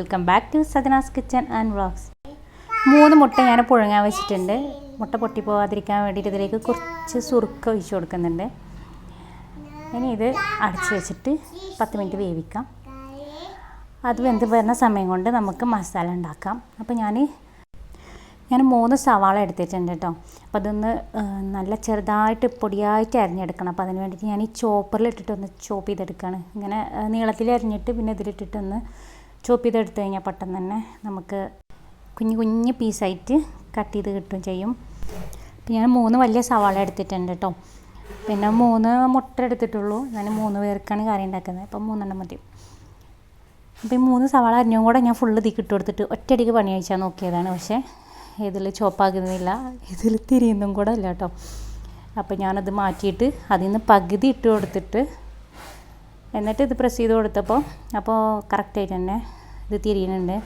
Welcome back to Sadhana's kitchen and vlogs മൂന്ന് മുട്ട ഞാൻ പുഴങ്ങാൻ വെച്ചിട്ടുണ്ട്. മുട്ട പൊട്ടി പോകാതിരിക്കാൻ വേണ്ടിയിട്ട് ഇതിലേക്ക് കുറച്ച് സുറുക്ക ഒഴിച്ചു കൊടുക്കുന്നുണ്ട്. ഇനി ഇത് അടച്ച് വെച്ചിട്ട് പത്ത് മിനിറ്റ് വേവിക്കാം. അത് വെന്ത് വരുന്ന സമയം കൊണ്ട് നമുക്ക് മസാല ഉണ്ടാക്കാം. അപ്പോൾ ഞാൻ ഞാൻ മൂന്ന് സവാള എടുത്തിട്ടുണ്ട് കേട്ടോ അപ്പോൾ അതൊന്ന് നല്ല ചെറുതായിട്ട് പൊടിയായിട്ട് അരിഞ്ഞെടുക്കണം. അപ്പോൾ അതിന് വേണ്ടിയിട്ട് ഞാൻ ഈ ചോപ്പറിൽ ഇട്ടിട്ടൊന്ന് ചോപ്പ് ചെയ്തെടുക്കുകയാണ് ഇങ്ങനെ നീളത്തിൽ അരിഞ്ഞിട്ട് പിന്നെ ഇതിലിട്ടിട്ടൊന്ന് ചോപ്പ് ചെയ്തെടുത്ത് കഴിഞ്ഞാൽ പെട്ടെന്ന് തന്നെ നമുക്ക് കുഞ്ഞു കുഞ്ഞു പീസായിട്ട് കട്ട് ചെയ്ത് കിട്ടും ചെയ്യും. പിന്നെ ഞാൻ മൂന്ന് വലിയ സവാള എടുത്തിട്ടുണ്ട് കേട്ടോ പിന്നെ മൂന്ന് മുട്ട എടുത്തിട്ടുള്ളൂ. ഞാൻ മൂന്ന് പേർക്കാണ് കറി ഉണ്ടാക്കുന്നത്. അപ്പം മൂന്നെണ്ണം മതി. അപ്പം ഈ മൂന്ന് സവാള അരിഞ്ഞും കൂടെ ഞാൻ ഫുള്ള് തീ ഇട്ട് കൊടുത്തിട്ട് ഒറ്റയടിക്ക് പണി അയച്ചാൽ നോക്കിയതാണ്. പക്ഷേ ഇതിൽ ചോപ്പാകുന്നില്ല ഇതിൽ തിരിയുന്നും കൂടെ ഇല്ല കേട്ടോ അപ്പോൾ ഞാനത് മാറ്റിയിട്ട് അതിൽ നിന്ന് പകുതി ഇട്ട് കൊടുത്തിട്ട് എന്നിട്ട് ഇത് പ്രസ് ചെയ്ത് കൊടുത്തപ്പോൾ അപ്പോൾ കറക്റ്റായിട്ട് തന്നെ ഇത് തിരിയുന്നുണ്ട്.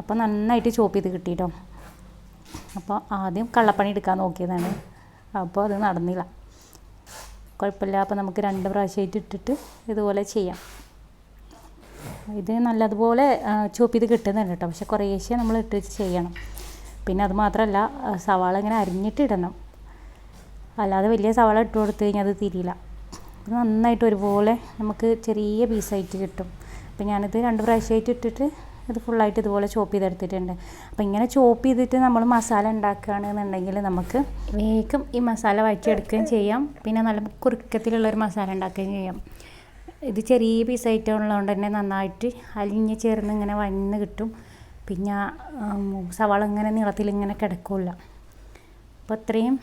അപ്പോൾ നന്നായിട്ട് ചോപ്പ് ചെയ്ത് കിട്ടിയിട്ടോ അപ്പോൾ ആദ്യം കള്ളപ്പണി എടുക്കാൻ നോക്കിയതാണ്. അപ്പോൾ അത് നടന്നില്ല. കുഴപ്പമില്ല. അപ്പോൾ നമുക്ക് രണ്ട് പ്രാവശ്യമായിട്ട് ഇട്ടിട്ട് ഇതുപോലെ ചെയ്യാം. ഇത് നല്ലതുപോലെ ചോപ്പ് ചെയ്ത് കിട്ടുന്നുണ്ട് കേട്ടോ പക്ഷെ കുറേശ്ശെ നമ്മൾ ഇട്ട് വെച്ച് ചെയ്യണം. പിന്നെ അത് മാത്രമല്ല സവാള ഇങ്ങനെ അരിഞ്ഞിട്ട് ഇടണം. അല്ലാതെ വലിയ സവാള ഇട്ട് കൊടുത്തു കഴിഞ്ഞാൽ അത് തിരിയില്ല. ഇത് നന്നായിട്ട് ഒരുപോലെ നമുക്ക് ചെറിയ പീസായിട്ട് കിട്ടും. അപ്പോൾ ഞാനിത് രണ്ട് പ്രാവശ്യമായിട്ട് ഇട്ടിട്ട് ഇത് ഫുള്ളായിട്ട് ഇതുപോലെ ചോപ്പ് ചെയ്തെടുത്തിട്ടുണ്ട്. അപ്പോൾ ഇങ്ങനെ ചോപ്പ് ചെയ്തിട്ട് നമ്മൾ മസാല ഉണ്ടാക്കുകയാണെന്നുണ്ടെങ്കിൽ നമുക്ക് വേഗം ഈ മസാല വഴറ്റിയെടുക്കുകയും ചെയ്യാം. പിന്നെ നല്ല കുറുക്കത്തിലുള്ളൊരു മസാല ഉണ്ടാക്കുകയും ചെയ്യാം. ഇത് ചെറിയ പീസായിട്ട് ഉള്ളതുകൊണ്ട് തന്നെ നന്നായിട്ട് അലിഞ്ഞ് ചേർന്ന് ഇങ്ങനെ വന്ന് കിട്ടും. പിന്നെ സവാള ഇങ്ങനെ നീളത്തിൽ ഇങ്ങനെ കിടക്കില്ല അപ്പോൾ അത്രയും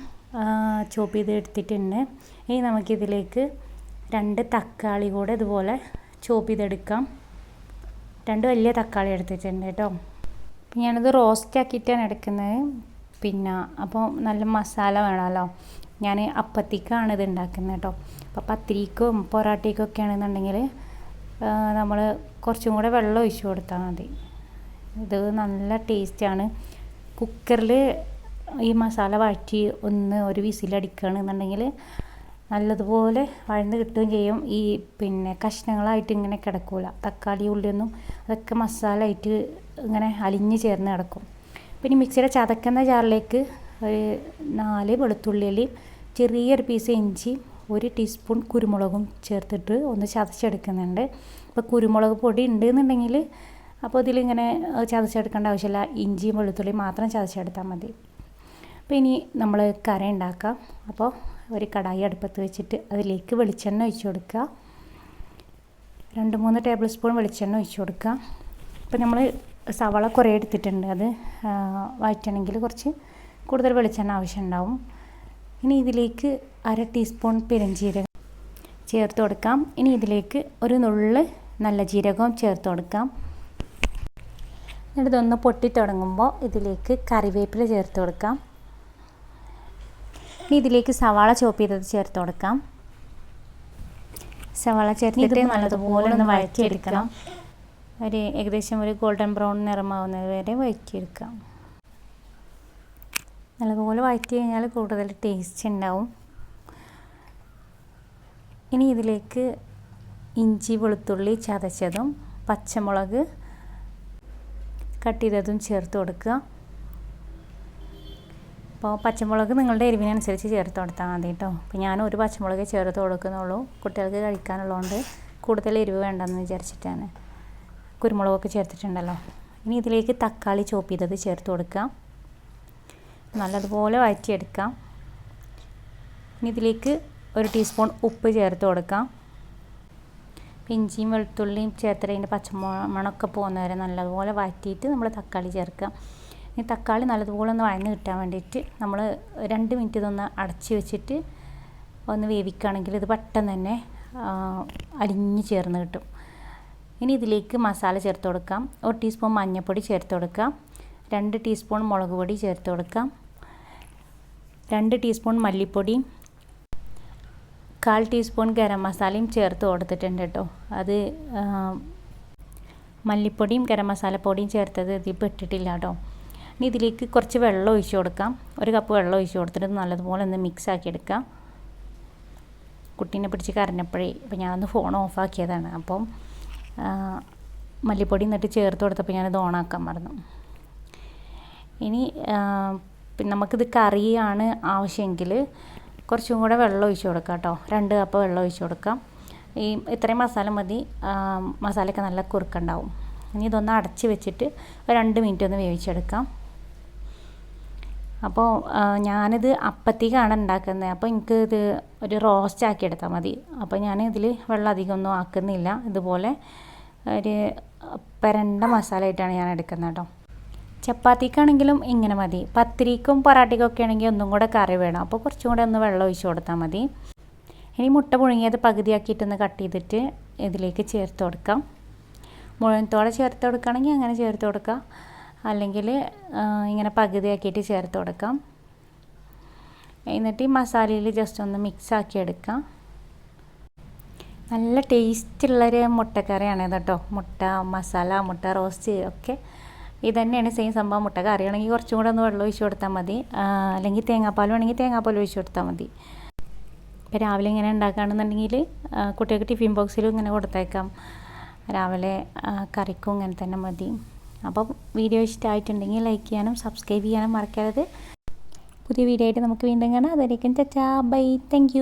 ചോപ്പ് ചെയ്ത് എടുത്തിട്ടുണ്ട് ഇനി നമുക്കിതിലേക്ക് രണ്ട് തക്കാളി കൂടെ ഇതുപോലെ ചോപ്പ് ചെയ്തെടുക്കാം. രണ്ട് വലിയ തക്കാളി എടുത്തിട്ടുണ്ട് കേട്ടോ. ഞാനത് റോസ്റ്റ് ആക്കിയിട്ടാണ് എടുക്കുന്നത്. പിന്നെ അപ്പോൾ നല്ല മസാല വേണമല്ലോ. ഞാൻ അപ്പത്തിക്കാണ് ഇത് ഉണ്ടാക്കുന്നത് കേട്ടോ. അപ്പോൾ പത്തിരിക്കും പൊറാട്ടയ്ക്കും ഒക്കെ ആണെന്നുണ്ടെങ്കിൽ നമ്മൾ കുറച്ചും കൂടെ വെള്ളം ഒഴിച്ചു കൊടുത്താൽ മതി. ഇത് നല്ല ടേസ്റ്റാണ് കുക്കറിൽ ഈ മസാല വഴറ്റി ഒന്ന് ഒരു വിസിലടിക്കുകയാണെന്നുണ്ടെങ്കിൽ നല്ലതുപോലെ വഴന്ന് കിട്ടുകയും ചെയ്യും. ഈ പിന്നെ കഷ്ണങ്ങളായിട്ട് ഇങ്ങനെ കിടക്കൂല. തക്കാളി ഉള്ളിയൊന്നും അതൊക്കെ മസാല ആയിട്ട് ഇങ്ങനെ അലിഞ്ഞ് ചേർന്ന് കിടക്കും. പിന്നെ മിക്സിയുടെ ചതക്കുന്ന ജാറിലേക്ക് ഒരു നാല് വെളുത്തുള്ളിയിലും ചെറിയൊരു പീസ് ഇഞ്ചി ഒരു ടീസ്പൂൺ കുരുമുളകും ചേർത്തിട്ട് ഒന്ന് ചതച്ചെടുക്കുന്നുണ്ട്. അപ്പോൾ കുരുമുളക് പൊടി ഉണ്ടെന്നുണ്ടെങ്കിൽ അപ്പോൾ ഇതിലിങ്ങനെ ചതച്ചെടുക്കേണ്ട ആവശ്യമില്ല. ഇഞ്ചിയും വെളുത്തുള്ളിയും മാത്രം ചതച്ചെടുത്താൽ മതി. അപ്പോൾ ഇനി നമ്മൾ കറി ഉണ്ടാക്കാം. അപ്പോൾ ഒരു കടായി അടുപ്പത്ത് വെച്ചിട്ട് അതിലേക്ക് വെളിച്ചെണ്ണ ഒഴിച്ചു കൊടുക്കുക. രണ്ട് മൂന്ന് ടേബിൾ സ്പൂൺ വെളിച്ചെണ്ണ ഒഴിച്ചു കൊടുക്കുക. ഇപ്പം നമ്മൾ സവാള കുറേ എടുത്തിട്ടുണ്ട്. അത് വഴറ്റണമെങ്കിൽ കുറച്ച് കൂടുതൽ വെളിച്ചെണ്ണ ആവശ്യമുണ്ടാവും ഇനി ഇതിലേക്ക് അര ടീസ്പൂൺ പെരുംജീരകം ചേർത്ത് കൊടുക്കാം. ഇനി ഇതിലേക്ക് ഒരു നുള്ള് നല്ല ജീരകവും ചേർത്ത് കൊടുക്കാം. എന്നിട്ട് ഇതൊന്ന് പൊട്ടി തുടങ്ങുമ്പോൾ ഇതിലേക്ക് കറിവേപ്പില ചേർത്ത് കൊടുക്കാം. ഇനി ഇതിലേക്ക് സവാള ചോപ്പ് ചെയ്തത് ചേർത്ത് കൊടുക്കാം. സവാള ചേർത്തിട്ട് നല്ലതുപോലെ ഒന്ന് വഴറ്റിയെടുക്കണം. ഒരു ഏകദേശം ഒരു ഗോൾഡൻ ബ്രൗൺ നിറമാവുന്നത് വരെ വഴറ്റിയെടുക്കാം. നല്ലതുപോലെ വഴറ്റി കഴിഞ്ഞാൽ കൂടുതൽ ടേസ്റ്റ് ഉണ്ടാവും. ഇനി ഇതിലേക്ക് ഇഞ്ചി വെളുത്തുള്ളി ചതച്ചതും പച്ചമുളക് കട്ട് ചെയ്തതും ചേർത്ത് കൊടുക്കുക. അപ്പോൾ പച്ചമുളക് നിങ്ങളുടെ എരിവിനനുസരിച്ച് ചേർത്ത് കൊടുത്താൽ മതി കേട്ടോ. അപ്പോൾ ഞാൻ ഒരു പച്ചമുളക് ചേർത്ത് കൊടുക്കുന്നുള്ളൂ. കുട്ടികൾക്ക് കഴിക്കാനുള്ളതുകൊണ്ട് കൂടുതൽ എരിവ് വേണ്ടെന്ന് വിചാരിച്ചിട്ടാണ്. കുരുമുളകൊക്കെ ചേർത്തിട്ടുണ്ടല്ലോ. ഇനി ഇതിലേക്ക് തക്കാളി ചോപ്പ് ചെയ്തത് ചേർത്ത് കൊടുക്കാം. നല്ലതുപോലെ വഴറ്റിയെടുക്കാം. ഇനി ഇതിലേക്ക് ഒരു ടീസ്പൂൺ ഉപ്പ് ചേർത്ത് കൊടുക്കാം. ഇഞ്ചിയും വെളുത്തുള്ളിയും ചേർത്തിട്ട് അതിന്റെ പച്ചമണമൊക്കെ പോകുന്നവരെ നല്ലതുപോലെ വഴറ്റിയിട്ട് നമ്മൾ തക്കാളി ചേർക്കാം. ഈ തക്കാളി നല്ലതുപോലെ ഒന്ന് വഴങ്ങി കിട്ടാൻ വേണ്ടിയിട്ട് നമ്മൾ രണ്ട് മിനിറ്റ് ഇതൊന്ന് അടച്ച് വെച്ചിട്ട് ഒന്ന് വേവിക്കുകയാണെങ്കിൽ ഇത് പെട്ടെന്ന് തന്നെ അലിഞ്ഞ് ചേർന്ന് കിട്ടും. ഇനി ഇതിലേക്ക് മസാല ചേർത്ത് കൊടുക്കാം. ഒരു ടീസ്പൂൺ മഞ്ഞൾപ്പൊടി ചേർത്ത് കൊടുക്കാം. രണ്ട് ടീസ്പൂൺ മുളക് പൊടി ചേർത്ത് കൊടുക്കാം. രണ്ട് ടീസ്പൂൺ മല്ലിപ്പൊടി. കാൽ ടീസ്പൂൺ ഗരം മസാലയും ചേർത്ത് കൊടുത്തിട്ടുണ്ട് കേട്ടോ. അത് മല്ലിപ്പൊടിയും ഗരം മസാലപ്പൊടിയും ചേർത്തത് ഇതിൽ പെട്ടിട്ടില്ല കേട്ടോ. ഇനി ഇതിലേക്ക് കുറച്ച് വെള്ളം ഒഴിച്ചു കൊടുക്കാം. ഒരു കപ്പ് വെള്ളം ഒഴിച്ചു കൊടുത്തിട്ട് നല്ലതുപോലെ ഒന്ന് മിക്സ് ആക്കി എടുക്കാം. കുട്ടീനെ പിടിച്ച് കരഞ്ഞപ്പോഴേ അപ്പോൾ ഞാനൊന്ന് ഫോൺ ഓഫാക്കിയതാണ് അപ്പം മല്ലിപ്പൊടി എന്നിട്ട് ചേർത്ത് കൊടുത്തപ്പോൾ ഞാനത് ഓണാക്കാൻ മറന്നു. ഇനി പിന്നെ നമുക്കിത് കറിയാണ് ആവശ്യമെങ്കിൽ കുറച്ചും കൂടെ വെള്ളം ഒഴിച്ചു കൊടുക്കാം കേട്ടോ. രണ്ട് കപ്പ് വെള്ളം ഒഴിച്ചു കൊടുക്കാം. ഈ ഇത്രയും മസാല മതി. മസാലയ്ക്ക് നല്ല കുറുക്കുണ്ടാവും. ഇനി ഇതൊന്ന് അടച്ച് വെച്ചിട്ട് രണ്ട് മിനിറ്റ് ഒന്ന് വേവിച്ചെടുക്കാം. അപ്പോൾ ഞാനിത് അപ്പത്തേക്കാണ് ഉണ്ടാക്കുന്നത് അപ്പോൾ എനിക്ക് ഇത് ഒരു റോസ്റ്റ് ആക്കി എടുത്താൽ മതി. അപ്പോൾ ഞാൻ ഇതിൽ വെള്ളം അധികം ഒന്നും ആക്കുന്നില്ല. ഇതുപോലെ ഒരു പെരണ്ട മസാല ആയിട്ടാണ് ഞാൻ എടുക്കുന്നത് കേട്ടോ. ചപ്പാത്തിക്കാണെങ്കിലും ഇങ്ങനെ മതി. പത്തിരിക്കും പൊറാട്ടയ്ക്കും ഒക്കെ ആണെങ്കിൽ ഒന്നും കൂടെ കറി വേണം. അപ്പോൾ കുറച്ചും കൂടെ ഒന്ന് വെള്ളം ഒഴിച്ച് കൊടുത്താൽ മതി. ഇനി മുട്ട പുഴുങ്ങിയത് പകുതിയാക്കിയിട്ടൊന്ന് കട്ട് ചെയ്തിട്ട് ഇതിലേക്ക് ചേർത്ത് കൊടുക്കാം. മുഴുവൻ തോടെ ചേർത്ത് കൊടുക്കുകയാണെങ്കിൽ അങ്ങനെ ചേർത്ത് കൊടുക്കാം. അല്ലെങ്കിൽ ഇങ്ങനെ പകുതിയാക്കിയിട്ട് ചേർത്ത് കൊടുക്കാം. എന്നിട്ട് ഈ മസാലയിൽ ജസ്റ്റ് ഒന്ന് മിക്സ് ആക്കി എടുക്കാം. നല്ല ടേസ്റ്റുള്ളൊരു മുട്ടക്കറിയാണ് കേട്ടോ മുട്ട മസാല മുട്ട റോസ്റ്റ് ഒക്കെ. ഇത് തന്നെയാണ് സെയിം സംഭവം. മുട്ട കറിയാണെങ്കിൽ കുറച്ചും കൂടെ ഒന്ന് വെള്ളം ഒഴിച്ച് കൊടുത്താൽ മതി. അല്ലെങ്കിൽ തേങ്ങാപ്പാൽ വേണമെങ്കിൽ തേങ്ങാപ്പാൽ ഒഴിച്ച് കൊടുത്താൽ മതി. ഇപ്പോൾ രാവിലെ ഇങ്ങനെ ഉണ്ടാക്കുകയാണെന്നുണ്ടെങ്കിൽ കുട്ടികൾക്ക് ടിഫിൻ ബോക്സിലും ഇങ്ങനെ കൊടുത്തേക്കാം. രാവിലെ കറിക്കും ഇങ്ങനെ തന്നെ മതി. അപ്പോൾ വീഡിയോ ഇഷ്ടമായിട്ടുണ്ടെങ്കിൽ ലൈക്ക് ചെയ്യാനും സബ്സ്ക്രൈബ് ചെയ്യാനും മറക്കരുത്. പുതിയ വീഡിയോ ആയിട്ട് നമുക്ക് വീണ്ടും കാണാം. അതായിരിക്കും ചച്ചാ. Bye thank